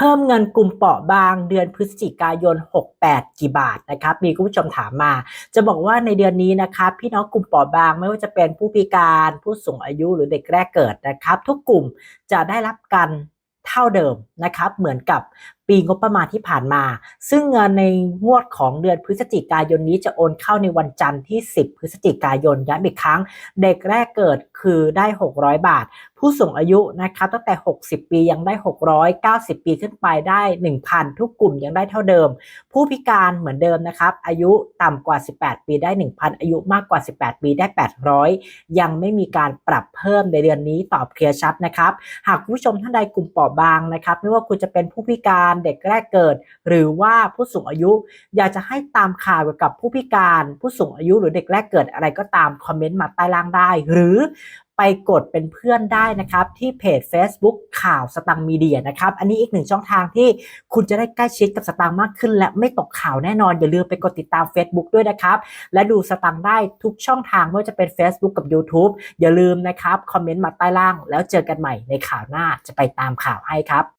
พิ่มเงินกลุ่มเปราะบางเดือนพฤศจิกายน 68 กี่บาทนะครับมีคุณผู้ชมถามมา จะบอกว่าในเดือนนี้นะครับพี่น้องกลุ่มเปราะบางไม่ว่าจะเป็นผู้พิการผู้สูงอายุหรือเด็กแรกเกิดนะครับ ทุกกลุ่มจะได้รับการเท่าเดิมนะครับ เหมือนกับ ปีงบประมาณที่ผ่านมา ซึ่งเงินในงวดของเดือนพฤศจิกายนนี้จะโอนเข้าในวันจันทร์ที่ 10 พฤศจิกายนย้ำอีกครั้ง เด็กแรกเกิดคือได้ 600 บาท ผู้สูงอายุนะครับตั้งแต่ 60 ปียังได้600 90 ปีขึ้นไปได้ 1,000 ทุกกลุ่มยังได้เท่าเดิม ผู้พิการเหมือนเดิมนะครับอายุต่ำกว่า 18 ปีได้ 1,000 อายุมากกว่า 18 ปีได้ 800 ยังไม่มีการปรับเพิ่มในเดือนนี้ตอบเคลียร์ชัดนะครับ หากผู้ชมท่านใดกลุ่มเปราะบางนะครับไม่ว่าคุณจะเป็นผู้พิการเด็กแรกเกิด หรือว่าผู้สูงอายุ อยากจะให้ตามข่าวเกี่ยวกับผู้พิการผู้สูงอายุหรือเด็กแรกเกิดอะไรก็ตามคอมเมนต์มาใต้ล่างได้ หรือไปกดเป็นเพื่อนได้นะครับ ที่เพจ Facebook ข่าวสตังมีเดียนะครับ อันนี้อีกหนึ่งช่องทางที่คุณจะได้ใกล้ชิดกับสตังมากขึ้น และไม่ตกข่าวแน่นอน อย่าลืมไปกดติดตาม Facebook ด้วยนะครับ และดูสตังได้ทุกช่องทางไม่ว่าจะเป็น Facebook กับ YouTube อย่าลืมนะครับ คอมเมนต์มาใต้ล่าง แล้วเจอกันใหม่ในข่าวหน้าจะไปตามข่าวให้ครับ